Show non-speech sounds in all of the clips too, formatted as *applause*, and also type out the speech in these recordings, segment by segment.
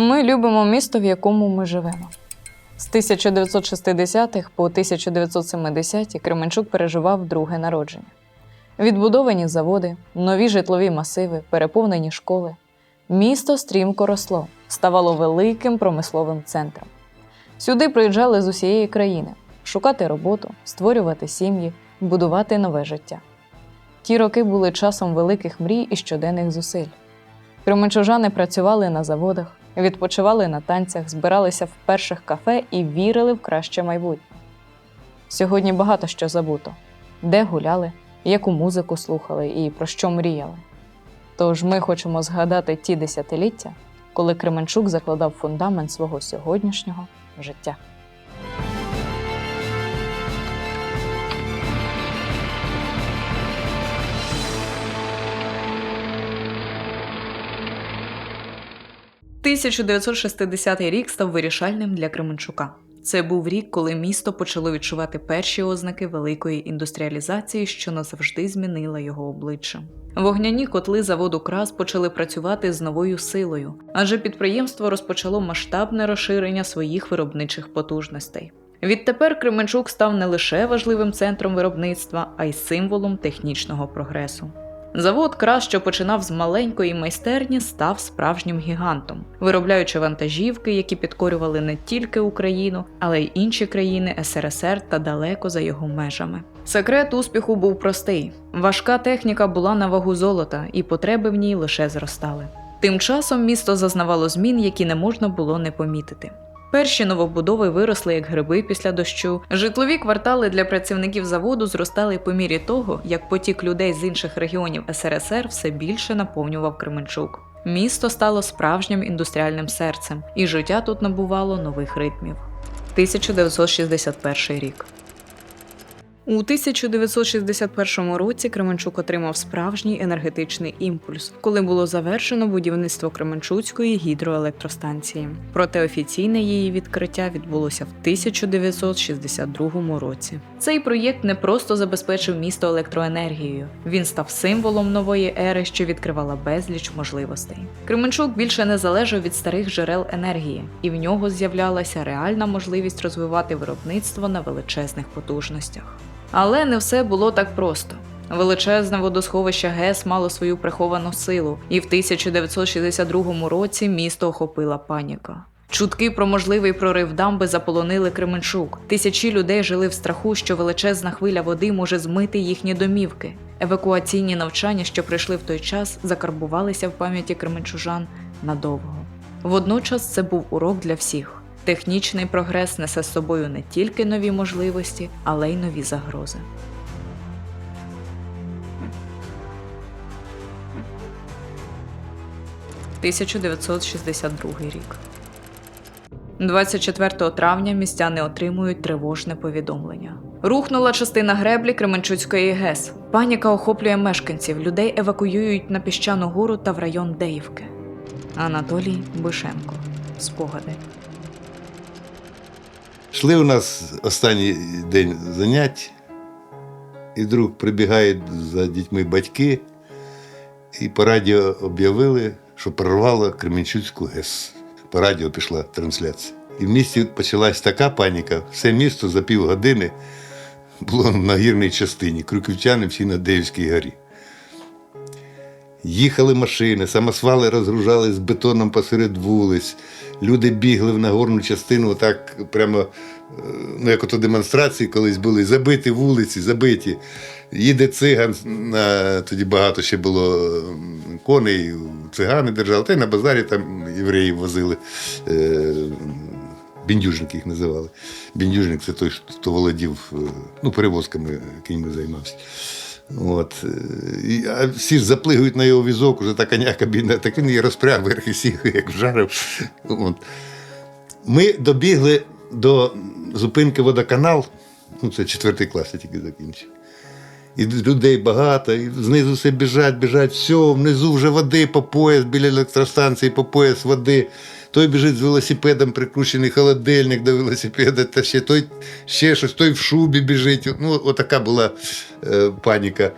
Ми любимо місто, в якому ми живемо. З 1960-х по 1970-ті Кременчук переживав друге народження. Відбудовані заводи, нові житлові масиви, переповнені школи. Місто стрімко росло, ставало великим промисловим центром. Сюди приїжджали з усієї країни шукати роботу, створювати сім'ї, будувати нове життя. Ті роки були часом великих мрій і щоденних зусиль. Кременчужани працювали на заводах, відпочивали на танцях, збиралися в перших кафе і вірили в краще майбутнє. Сьогодні багато що забуто: де гуляли, яку музику слухали і про що мріяли. Тож ми хочемо згадати ті десятиліття, коли Кременчук закладав фундамент свого сьогоднішнього життя. – 1960 рік став вирішальним для Кременчука. Це був рік, коли місто почало відчувати перші ознаки великої індустріалізації, що назавжди змінила його обличчя. Вогняні котли заводу Крас почали працювати з новою силою, адже підприємство розпочало масштабне розширення своїх виробничих потужностей. Відтепер Кременчук став не лише важливим центром виробництва, а й символом технічного прогресу. Завод Крас, що починав з маленької майстерні, став справжнім гігантом, виробляючи вантажівки, які підкорювали не тільки Україну, але й інші країни СРСР та далеко за його межами. Секрет успіху був простий: важка техніка була на вагу золота, і потреби в ній лише зростали. Тим часом місто зазнавало змін, які не можна було не помітити. Перші новобудови виросли як гриби після дощу. Житлові квартали для працівників заводу зростали по мірі того, як потік людей з інших регіонів СРСР все більше наповнював Кременчук. Місто стало справжнім індустріальним серцем, і життя тут набувало нових ритмів. 1961 рік. У 1961 році Кременчук отримав справжній енергетичний імпульс, коли було завершено будівництво Кременчуцької гідроелектростанції. Проте офіційне її відкриття відбулося в 1962 році. Цей проєкт не просто забезпечив місто електроенергією, він став символом нової ери, що відкривала безліч можливостей. Кременчук більше не залежав від старих джерел енергії, і в нього з'являлася реальна можливість розвивати виробництво на величезних потужностях. Але не все було так просто. Величезне водосховище ГЕС мало свою приховану силу, і в 1962 році місто охопила паніка. Чутки про можливий прорив дамби заполонили Кременчук. Тисячі людей жили в страху, що величезна хвиля води може змити їхні домівки. Евакуаційні навчання, що прийшли в той час, закарбувалися в пам'яті кременчужан надовго. Водночас це був урок для всіх. Технічний прогрес несе з собою не тільки нові можливості, але й нові загрози. «1962 рік. 24 травня містяни отримують тривожне повідомлення. Рухнула частина греблі Кременчуцької ГЕС. Паніка охоплює мешканців. Людей евакуюють на піщану гору та в район Деївки. Анатолій Бишенко. Спогади. Йшли у нас останній день занять, і вдруг прибігають за дітьми батьки, і по радіо об'явили, що прорвало Кременчуцьку ГЕС. По радіо пішла трансляція. І в місті почалась така паніка. Все місто за півгодини було на гірній частині. Крюківчани всі на Деївській горі. Їхали машини, самосвали розгружали з бетоном посеред вулиць. Люди бігли в нагорну частину, так прямо, е, ну як ото демонстрації колись були, забиті вулиці, забиті. Їде циган, на, тоді багато ще було коней, цигани держали, та й на базарі там євреїв возили. Е, Біндюжники їх називали. Біндюжник це той, хто володів е, ну, перевозками, кіньми займався. От. І, а всі ж заплигують на його візок, уже та коняка бідна, так він її розпряг вверх і сів, *laughs* як вжарив. От. Ми добігли до зупинки водоканал, ну це четвертий клас, я тільки закінчив. І людей багато, і знизу все біжать, біжать, все, внизу вже води по пояс, біля електростанції по пояс води. Той біжить з велосипедом, прикручений холодильник до велосипеда, та ще той ще щось, той в шубі біжить. Ну, отака була е, паніка.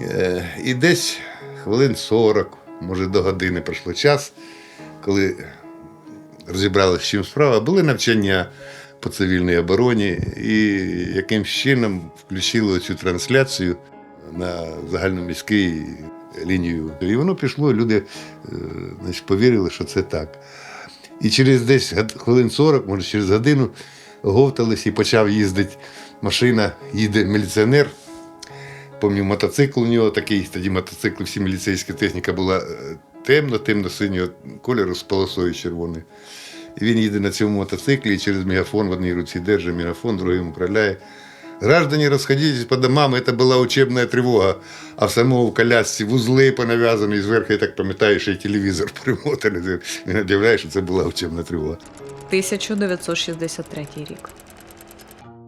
Е, і десь хвилин 40, може до години пройшло час, коли розібралися, з чим справа. Були навчання по цивільній обороні і якимсь чином включили цю трансляцію на загальноміський лінію. І воно пішло, люди е, значить, повірили, що це так. І через десь хвилин 40, може через годину, говтались і почав їздити машина, їде міліціонер. Пам'ятаю, мотоцикл у нього такий, тоді мотоцикл, всі міліцейська техніка була е, темно, темно-синього кольору з полосою червоною. І він їде на цьому мотоциклі і через мегафон в одній руці держить мегафон, другим управляє. Граждане, расходитесь по домам, это была учебная тревога. А в самого колясці вузли понав'язані, зверху, я так пам'ятаю, ще й телевізор *laughs* примотаний. Не удивляє, що це була учебна тривога. 1963 рік.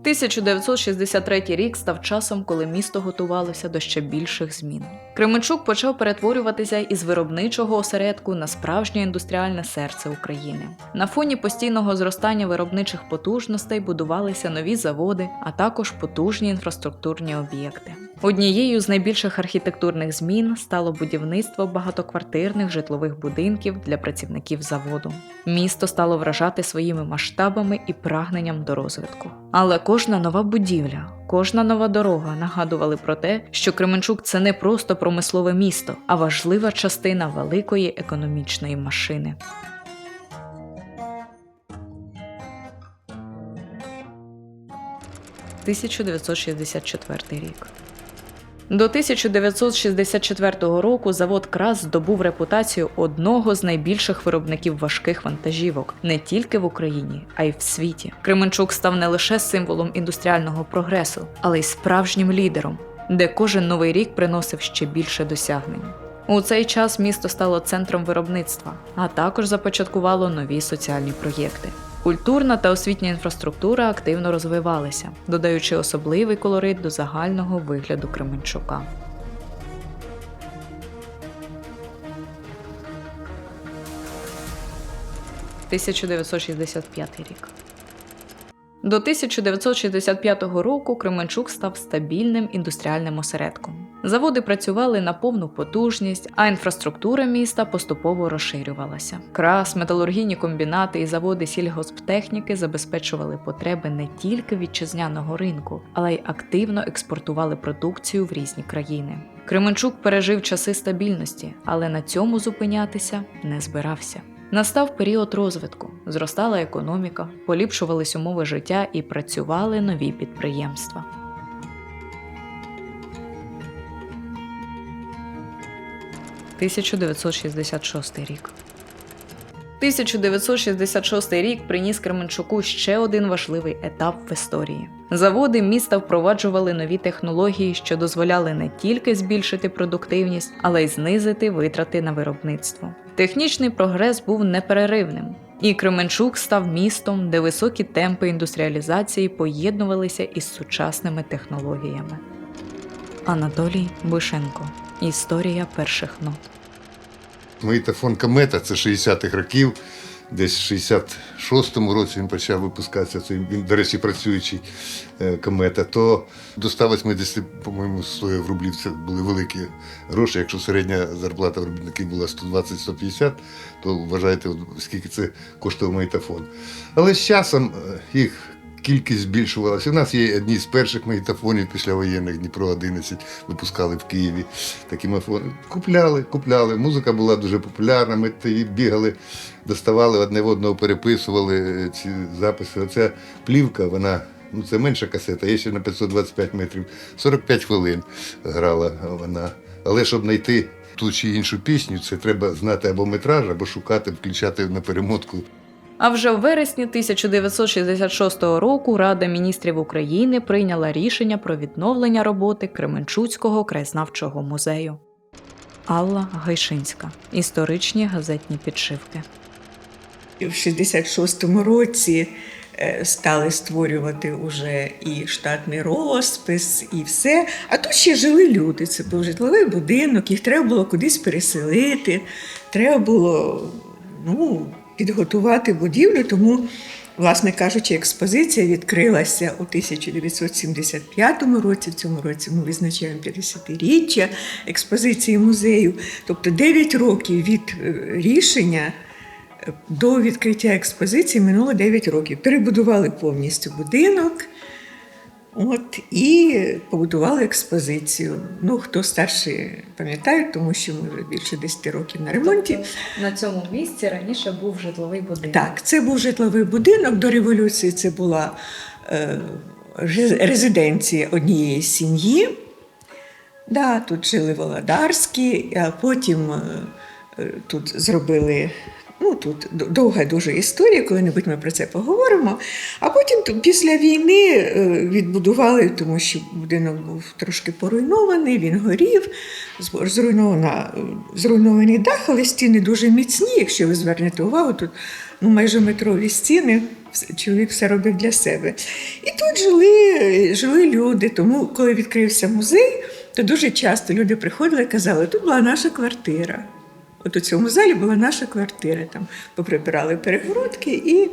1963 рік став часом, коли місто готувалося до ще більших змін. Кременчук почав перетворюватися із виробничого осередку на справжнє індустріальне серце України. На фоні постійного зростання виробничих потужностей будувалися нові заводи, а також потужні інфраструктурні об'єкти. Однією з найбільших архітектурних змін стало будівництво багатоквартирних житлових будинків для працівників заводу. Місто стало вражати своїми масштабами і прагненням до розвитку. Але кожна нова будівля, кожна нова дорога нагадували про те, що Кременчук це не просто промислове місто, а важлива частина великої економічної машини. – 1964 рік. До 1964 року завод Крас здобув репутацію одного з найбільших виробників важких вантажівок не тільки в Україні, а й в світі. Кременчук став не лише символом індустріального прогресу, але й справжнім лідером, де кожен новий рік приносив ще більше досягнень. У цей час місто стало центром виробництва, а також започаткувало нові соціальні проєкти. Культурна та освітня інфраструктура активно розвивалися, додаючи особливий колорит до загального вигляду Кременчука. – 1965 рік. До 1965 року Кременчук став стабільним індустріальним осередком. Заводи працювали на повну потужність, а інфраструктура міста поступово розширювалася. Крас, металургійні комбінати і заводи сільгосптехніки забезпечували потреби не тільки вітчизняного ринку, але й активно експортували продукцію в різні країни. Кременчук пережив часи стабільності, але на цьому зупинятися не збирався. Настав період розвитку, зростала економіка, поліпшувались умови життя і працювали нові підприємства. – 1966 рік. 1966 рік приніс Кременчуку ще один важливий етап в історії. Заводи міста впроваджували нові технології, що дозволяли не тільки збільшити продуктивність, але й знизити витрати на виробництво. Технічний прогрес був непереривним, і Кременчук став містом, де високі темпи індустріалізації поєднувалися із сучасними технологіями. Анатолій Бишенко. Історія перших нот. Магнітофон комета це 60-х років. Десь в 66-му році він почав випускатися. Це він, до речі, працюючий е, комета. То до 180, по-моєму, стоїв рублів це були великі гроші. Якщо середня зарплата в робітників була 120-150, то вважайте, скільки це коштував магнітофон. Але з часом е, їх кількість збільшувалася. У нас є одні з перших магнітофонів післявоєнних Дніпро 11 випускали в Києві. Такі мафони. Купляли, купляли. Музика була дуже популярна. Ми бігали, доставали одне в одного, переписували е, ці записи. Оця плівка, вона. Ну, це менша касета, є ще на 525 метрів. 45 хвилин грала вона. Але щоб знайти ту чи іншу пісню, це треба знати або метраж, або шукати, включати на перемотку. А вже в вересні 1966 року Рада міністрів України прийняла рішення про відновлення роботи Кременчуцького краєзнавчого музею. Алла Гайшинська. Історичні газетні підшивки. В 66-му році е, стали створювати уже і штатний розпис, і все. А тут ще жили люди. Це був житловий будинок, їх треба було кудись переселити, треба було ну, підготувати будівлю. Тому, власне кажучи, експозиція відкрилася у 1975 році. В цьому році ми визначаємо 50-річчя експозиції музею. Тобто 9 років від е, рішення До відкриття експозиції минуло 9 років. Перебудували повністю будинок. От, і побудували експозицію. Ну, хто старший пам'ятають, тому що ми вже більше 10 років на ремонті. На цьому місці раніше був житловий будинок. Так, це був житловий будинок. До революції це була е, резиденція однієї сім'ї. Да, тут жили Володарські, а потім е, е, тут зробили. Ну, тут довга дуже історія, коли-небудь ми про це поговоримо. А потім після війни е, відбудували, тому що будинок був трошки поруйнований, він горів, е, зруйнований дах, але стіни дуже міцні. Якщо ви звернете увагу, тут ну, майже метрові стіни. Чоловік все робив для себе. І тут жили, е, жили люди. Тому, коли відкрився музей, то дуже часто люди приходили і казали, тут була наша квартира. От у цьому залі була наша квартира. Там поприбирали перегородки і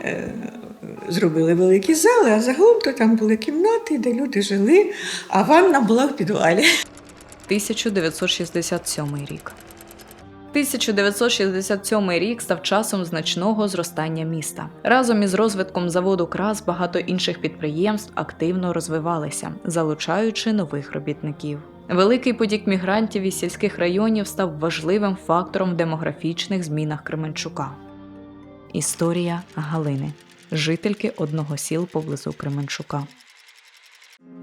е, зробили великі зали, а загалом то там були кімнати, де люди жили, а ванна була в підвалі. 1967 рік. 1967 рік став часом значного зростання міста. Разом із розвитком заводу КРАС багато інших підприємств активно розвивалися, залучаючи нових робітників. Великий потік мігрантів із сільських районів став важливим фактором в демографічних змінах Кременчука. Історія Галини, жительки одного сіл поблизу Кременчука.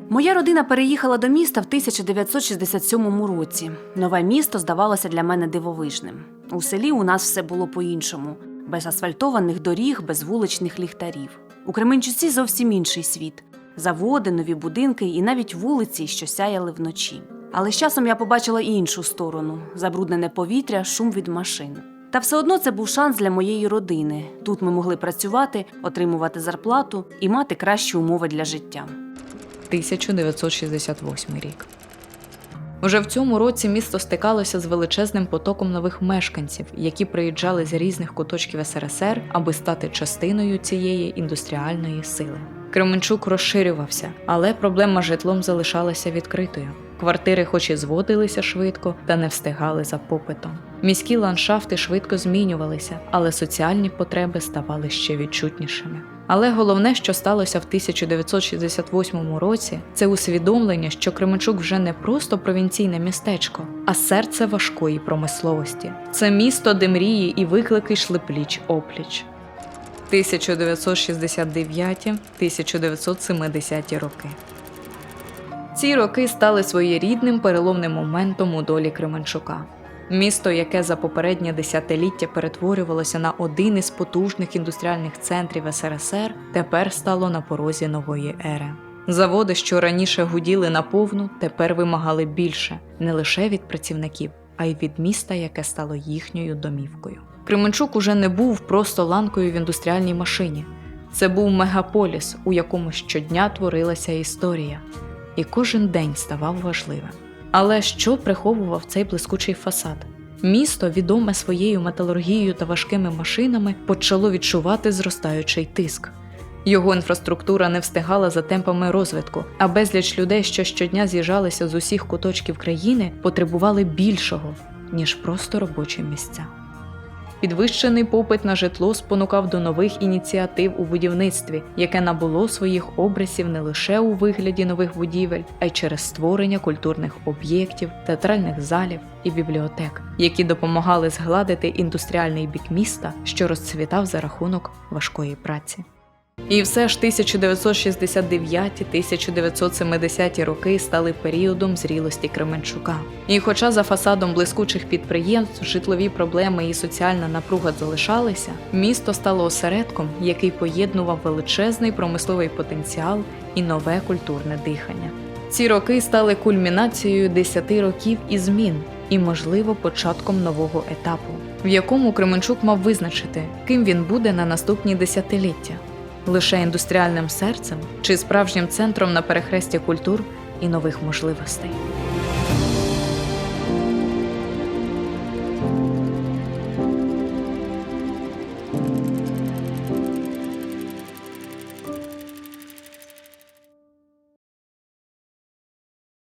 Моя родина переїхала до міста в 1967 році. Нове місто здавалося для мене дивовижним. У селі у нас все було по-іншому: без асфальтованих доріг, без вуличних ліхтарів. У Кременчуці зовсім інший світ: заводи, нові будинки і навіть вулиці, що сяяли вночі. Але з часом я побачила іншу сторону: забруднене повітря, шум від машин. Та все одно це був шанс для моєї родини. Тут ми могли працювати, отримувати зарплату і мати кращі умови для життя. 1968 рік. Уже в цьому році місто стикалося з величезним потоком нових мешканців, які приїжджали з різних куточків СРСР, аби стати частиною цієї індустріальної сили. Кременчук розширювався, але проблема з житлом залишалася відкритою. Квартири, хоч і зводилися швидко, та не встигали за попитом. Міські ландшафти швидко змінювалися, але соціальні потреби ставали ще відчутнішими. Але головне, що сталося в 1968 році, це усвідомлення, що Кременчук вже не просто провінційне містечко, а серце важкої промисловості. Це місто, де мрії і виклики йшли пліч опліч. 1969-1970 роки. Ці роки стали своєрідним переломним моментом у долі Кременчука. Місто, яке за попереднє десятиліття перетворювалося на один із потужних індустріальних центрів СРСР, тепер стало на порозі нової ери. Заводи, що раніше гуділи наповну, тепер вимагали більше не лише від працівників, а й від міста, яке стало їхньою домівкою. Кременчук уже не був просто ланкою в індустріальній машині. Це був мегаполіс, у якому щодня творилася історія, і кожен день ставав важливим. Але що приховував цей блискучий фасад? Місто, відоме своєю металургією та важкими машинами, почало відчувати зростаючий тиск. Його інфраструктура не встигала за темпами розвитку, а безліч людей, що щодня з'їжджалися з усіх куточків країни, потребували більшого, ніж просто робочі місця. Підвищений попит на житло спонукав до нових ініціатив у будівництві, яке набуло своїх обрисів не лише у вигляді нових будівель, а й через створення культурних об'єктів, театральних залів і бібліотек, які допомагали згладити індустріальний бік міста, що розцвітав за рахунок важкої праці. І все ж 1969-1970 роки стали періодом зрілості Кременчука. І хоча за фасадом блискучих підприємств житлові проблеми і соціальна напруга залишалися, місто стало осередком, який поєднував величезний промисловий потенціал і нове культурне дихання. Ці роки стали кульмінацією 10 років і змін, і, можливо, початком нового етапу, в якому Кременчук мав визначити, ким він буде на наступні десятиліття лише індустріальним серцем чи справжнім центром на перехресті культур і нових можливостей.